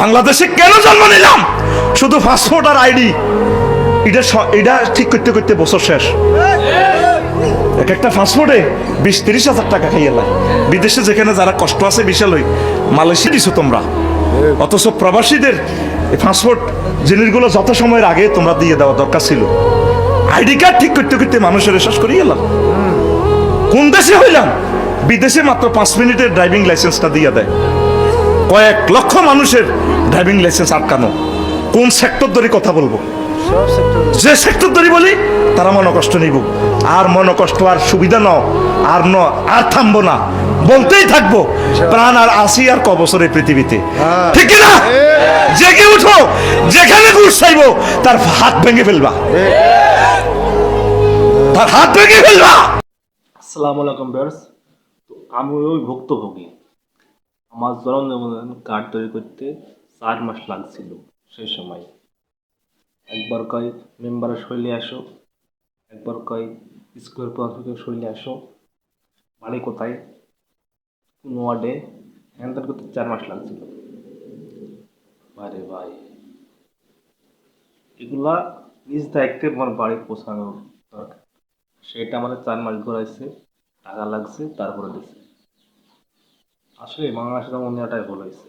বাংলাদেশে কেন জন্ম নিলাম? শুধু পাসপোর্ট আর আইডি। এটা এটা ঠিক করতে করতে বছর শেষ। এক একটা পাসপোর্টে বিশ তিরিশ হাজার টাকা খাইয়ে লাই বিদেশে যেখানে যারা কষ্ট আছে, বিশাল ওই মালয়েশিয়া দিছো তোমরা। অথচ প্রবাসীদের এই পাসপোর্ট জিনিসগুলো যত সময়ের আগে তোমরা দিয়ে দেওয়া দরকার ছিল। আইডি কার্ড ঠিক করতে করতে মানুষের শেষ করে গেলাম কোন দেশে হইলাম? বিদেশে মাত্র পাঁচ মিনিটের ড্রাইভিং লাইসেন্সটা দিয়ে দেয়। কয়েক লক্ষ মানুষের ড্রাইভিং লাইসেন্স আটকানো। কোন সেক্টর ধরে কথা বলব? যে সেক্টর ধরে বলি তারা মনে কষ্ট নিব। আর মনে কষ্ট আর সুবিধা ন আর ন আর থামবো না। বলতেই থাকব প্রাণ আর আসি আর ক বছরের পৃথিবীতে। হ্যাঁ। ঠিক না জেগে উঠো যেখানে ঘুষ চাইব তার হাত ভেঙে ফেলবা। তার হাত ভেঙে ফেলবা। আসসালামু আলাইকুম বিয়ার্স আমি ওই ভুক্তভোগী। আমার জন্মদিন কার্ড তৈরি করতে চার মাস লাগছিল সেই সময়। একবার কয়, মেম্বারের শৈলী আসো। একবার কয়, স্কুলের প্রধান শৈলী আসো। বাড়ি কোথায়? কোন ওয়ার্ডে। হ্যান্ডেল করতে চার মাস লাগছিল। আরে ভাই। এগুলা নিজ দায়িত্বে আমার বাড়ি পৌঁছানোর দরকার। সেটা আমাদের চার মাস ঘোরাইছে, টাকা লাগছে, তারপরে দিছে। আসলে বাংলাদেশের মনে এটাই ভুল হয়েছে।